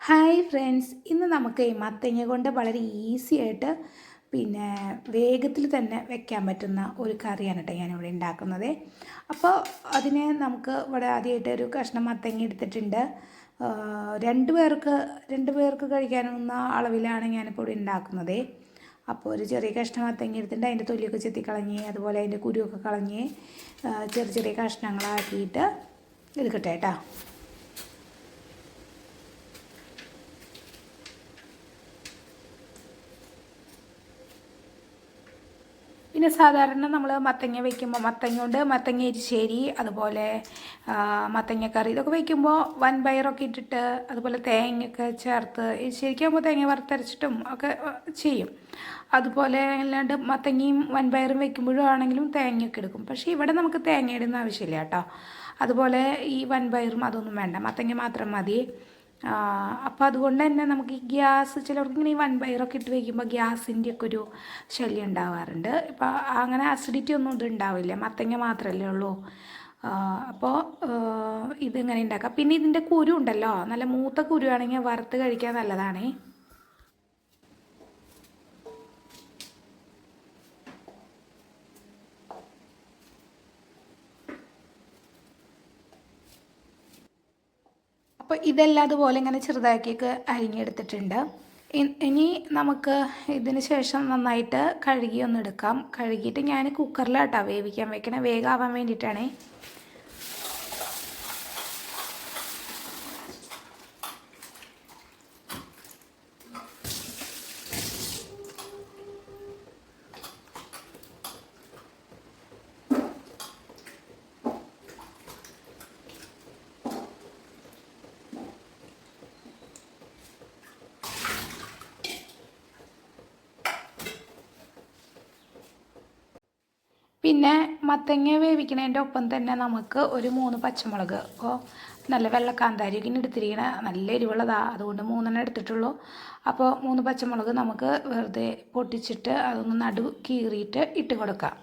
Hi friends ഇന്ന് നമുക്ക് മത്തങ്ങ കൊണ്ട് വളരെ ഈസി ആയിട്ട് പിന്നെ വേഗത്തിൽ തന്നെ വെക്കാൻ പറ്റുന്ന ഒരു കറിയാണ് കേട്ടോ ഞാനിവിടെ ഉണ്ടാക്കുന്നത്. അപ്പോൾ അതിനെ നമുക്ക് ഇവിടെ ആദ്യമായിട്ട് ഒരു കഷ്ണം മത്തങ്ങ എടുത്തിട്ടുണ്ട്. രണ്ട് പേർക്ക് രണ്ട് പേർക്ക് കഴിക്കാനുന്ന അളവിലാണ് ഞാനിപ്പോൾ ഇവിടെ ഉണ്ടാക്കുന്നത്. അപ്പോൾ ഒരു ചെറിയ കഷ്ണം മത്തങ്ങ എടുത്തിട്ട് അതിന്റെ തൊലിയൊക്കെ ചെത്തിക്കളഞ്ഞ് അതുപോലെ അതിന്റെ കുരുവൊക്കെ കളഞ്ഞ് ചെറിയ ചെറിയ കഷ്ണങ്ങളാക്കിയിട്ട് എടുക്കട്ടെ കേട്ടോ പിന്നെ സാധാരണ നമ്മൾ മത്തങ്ങ വയ്ക്കുമ്പോൾ മത്തങ്ങ ഉണ്ട് മത്തങ്ങ എരിശ്ശേരി അതുപോലെ മത്തങ്ങക്കറി മത്തങ്ങ കറി ഇതൊക്കെ വയ്ക്കുമ്പോൾ വൻപയറൊക്കെ ഇട്ടിട്ട് അതുപോലെ തേങ്ങയൊക്കെ ചേർത്ത് എരിശ്ശേരിക്കാകുമ്പോൾ തേങ്ങ വറുത്തരച്ചിട്ടും ഒക്കെ ചെയ്യും. അതുപോലെ അല്ലാണ്ട് മത്തങ്ങയും വൻപയറും വെക്കുമ്പോഴും ആണെങ്കിലും തേങ്ങയൊക്കെ എടുക്കും. പക്ഷേ ഇവിടെ നമുക്ക് തേങ്ങ ഇടുന്ന ആവശ്യമില്ല കേട്ടോ. അതുപോലെ ഈ വൻപയറും അതൊന്നും വേണ്ട. മത്തങ്ങ മാത്രം മതി. അപ്പോൾ അതുകൊണ്ട് തന്നെ നമുക്ക് ഈ ഗ്യാസ് ചിലർക്ക് ഇങ്ങനെ ഈ വൻപയറൊക്കെ ഇട്ട് വയ്ക്കുമ്പോൾ ഗ്യാസിന്റെ ഒക്കെ ഒരു ശല്യം ഉണ്ടാവാറുണ്ട്. ഇപ്പം അങ്ങനെ അസിഡിറ്റി ഒന്നും ഇത് ഉണ്ടാവില്ല. മത്തങ്ങ മാത്രമല്ലേ ഉള്ളൂ. അപ്പോൾ ഇതിങ്ങനെ ഉണ്ടാക്കാം? പിന്നെ ഇതിന്റെ കുരു ഉണ്ടല്ലോ. നല്ല മൂത്ത കുരു ആണെങ്കിൽ വറുത്ത് കഴിക്കാൻ നല്ലതാണേ. അപ്പോൾ ഇതെല്ലാം അതുപോലെ ഇങ്ങനെ ചെറുതാക്കിയൊക്കെ അരിഞ്ഞെടുത്തിട്ടുണ്ട്. ഇനി നമുക്ക് ഇതിന് ശേഷം നന്നായിട്ട് കഴുകി ഒന്ന് എടുക്കാം. കഴുകിയിട്ട് ഞാൻ കുക്കറിലാട്ടോ വേവിക്കാൻ വെക്കണേ. വേഗമാവാൻ വേണ്ടിയിട്ടാണേ. പിന്നെ മത്തങ്ങ വേവിക്കുന്നതിന്റെ ഒപ്പം തന്നെ നമുക്ക് ഒരു മൂന്ന് പച്ചമുളക് അപ്പോൾ നല്ല വെള്ളക്കാന്താരി ഇങ്ങനെ എടുത്തിരിക്കണ നല്ല എരിവുള്ളതാണ് അതുകൊണ്ട് മൂന്നെണ്ണം എടുത്തിട്ടുള്ളൂ. അപ്പോൾ മൂന്ന് പച്ചമുളക് നമുക്ക് വെറുതെ പൊട്ടിച്ചിട്ട് അതൊന്ന് നടു കീറിയിട്ട് ഇട്ട് കൊടുക്കാം.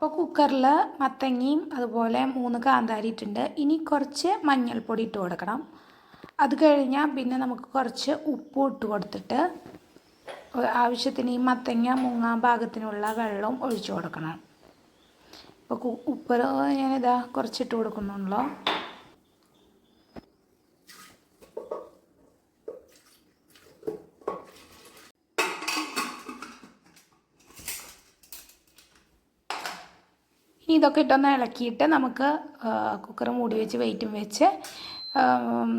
അപ്പോൾ കുക്കറിൽ മത്തങ്ങയും അതുപോലെ മൂന്ന് കാന്താരി ഇട്ടുണ്ട് ഇനി കുറച്ച് മഞ്ഞൾപ്പൊടി ഇട്ട് കൊടുക്കണം. അത് കഴിഞ്ഞാൽ പിന്നെ നമുക്ക് കുറച്ച് ഉപ്പും ഇട്ട് കൊടുത്തിട്ട് ആവശ്യത്തിന് ഈ മത്തങ്ങ മുങ്ങാൻ ഭാഗത്തിനുള്ള വെള്ളം ഒഴിച്ചു കൊടുക്കണം. ഇപ്പോൾ ഉപ്പ് ഞാനിതാ കുറച്ചിട്ട് കൊടുക്കുന്നുള്ളൂ. ഇതൊക്കെ ഇട്ടൊന്ന് ഇളക്കിയിട്ട് നമുക്ക് കുക്കർ മൂടി വെച്ച് വെയിറ്റും വെച്ച്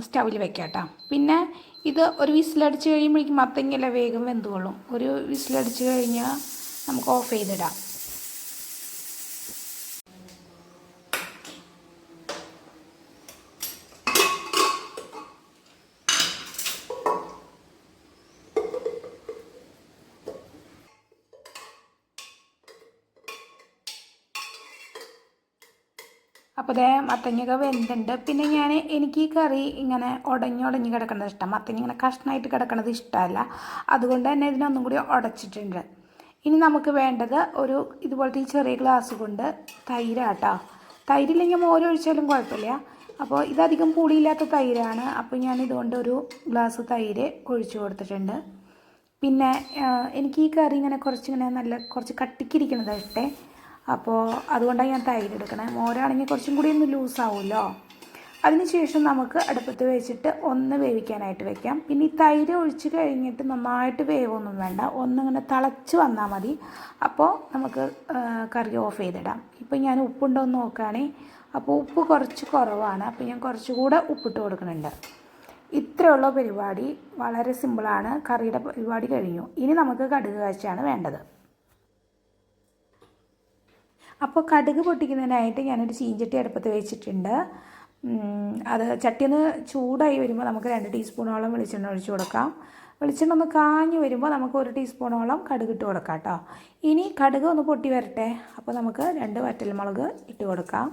സ്റ്റൗവിൽ വെക്കാം പിന്നെ ഇത് ഒരു വിസിലടിച്ച് കഴിയുമ്പോഴേക്കും മത്തങ്ങയില വേഗം വെന്തുകൊള്ളും. ഒരു വിസിലടിച്ച് കഴിഞ്ഞാൽ നമുക്ക് ഓഫ് ചെയ്തിടാം. അപ്പോൾ ദേ മത്തങ്ങയൊക്കെ വെന്തുണ്ട്. പിന്നെ ഞാൻ എനിക്ക് ഈ കറി ഇങ്ങനെ ഉടഞ്ഞുടഞ്ഞ് കിടക്കുന്നത് ഇഷ്ടം. മത്തങ്ങ ഇങ്ങനെ കഷ്ണമായിട്ട് കിടക്കുന്നത് ഇഷ്ടമല്ല അതുകൊണ്ട് തന്നെ ഇതിനൊന്നും കൂടി ഉടച്ചിട്ടുണ്ട് ഇനി നമുക്ക് വേണ്ടത് ഒരു ഇതുപോലത്തെ ഈ ചെറിയ ഗ്ലാസ് കൊണ്ട് തൈരാട്ടോ. തൈരില്ലെങ്കിൽ മോരൊഴിച്ചാലും കുഴപ്പമില്ല. അപ്പോൾ ഇതധികം പുളിയില്ലാത്ത തൈരാണ്. അപ്പോൾ ഞാൻ ഇതുകൊണ്ട് ഒരു ഗ്ലാസ് തൈര് ഒഴിച്ചു കൊടുത്തിട്ടുണ്ട്. പിന്നെ എനിക്ക് ഈ കറി ഇങ്ങനെ കുറച്ചിങ്ങനെ നല്ല കുറച്ച് കട്ടിക്കിരിക്കുന്നതാണ് അപ്പോൾ അതുകൊണ്ടാണ് ഞാൻ തൈര് എടുക്കണേ. മോരാണെങ്കിൽ കുറച്ചും കൂടി ഒന്ന് ലൂസാവുമല്ലോ അതിനുശേഷം നമുക്ക് അടുപ്പത്ത് വെച്ചിട്ട് ഒന്ന് വേവിക്കാനായിട്ട് വെക്കാം. പിന്നെ ഈ തൈര് ഒഴിച്ച് കഴിഞ്ഞിട്ട് നന്നായിട്ട് വേവൊന്നും വേണ്ട. ഒന്നിങ്ങനെ തിളച്ച് വന്നാൽ മതി. അപ്പോൾ നമുക്ക് കറി ഓഫ് ചെയ്തിടാം. ഇപ്പം ഞാൻ ഉപ്പുണ്ടോ എന്ന് നോക്കുകയാണെ. അപ്പോൾ ഉപ്പ് കുറച്ച് കുറവാണ്. അപ്പോൾ ഞാൻ കുറച്ചുകൂടെ ഉപ്പിട്ട് കൊടുക്കുന്നുണ്ട്. ഇത്രയുള്ള പരിപാടി. വളരെ സിമ്പിളാണ് കറിയുടെ പരിപാടി കഴിഞ്ഞു. ഇനി നമുക്ക് കടുക് കാഴ്ചയാണ് വേണ്ടത്. അപ്പോൾ കടുക് പൊട്ടിക്കുന്നതിനായിട്ട് ഞാനൊരു ചീഞ്ചട്ടി അടുപ്പത്ത് വെച്ചിട്ടുണ്ട്. അത് ചട്ടി ഒന്ന് ചൂടായി വരുമ്പോൾ നമുക്ക് രണ്ട് ടീസ്പൂണോളം വെളിച്ചെണ്ണ ഒഴിച്ച് കൊടുക്കാം. വെളിച്ചെണ്ണ ഒന്ന് കാഞ്ഞു വരുമ്പോൾ നമുക്ക് ഒരു ടീസ്പൂണോളം കടുക് ഇട്ട് കൊടുക്കാം കേട്ടോ ഇനി കടുക് ഒന്ന് പൊട്ടി വരട്ടെ. അപ്പോൾ നമുക്ക് രണ്ട് വറ്റൽമുളക് ഇട്ട് കൊടുക്കാം.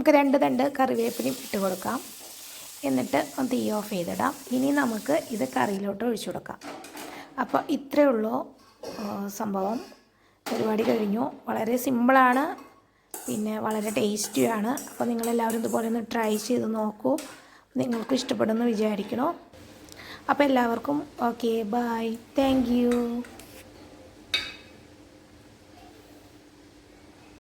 നമുക്ക് രണ്ട് തണ്ട് കറിവേപ്പിലയും ഇട്ട് കൊടുക്കാം. എന്നിട്ട് ഒന്ന് തീ ഓഫ് ചെയ്തിടാം. ഇനി നമുക്ക് ഇത് കറിയിലോട്ട് ഒഴിച്ചു കൊടുക്കാം. അപ്പോൾ ഇത്രയേ ഉള്ളൂ സംഭവം. പരിപാടി കഴിഞ്ഞു. വളരെ സിമ്പിളാണ് പിന്നെ വളരെ ടേസ്റ്റിയാണ് അപ്പോൾ നിങ്ങളെല്ലാവരും ഇതുപോലെ ഒന്ന് ട്രൈ ചെയ്ത് നോക്കൂ. നിങ്ങൾക്ക് ഇഷ്ടപ്പെടുമെന്ന് വിചാരിക്കണോ അപ്പോൾ എല്ലാവർക്കും ഓക്കെ ബായ് താങ്ക്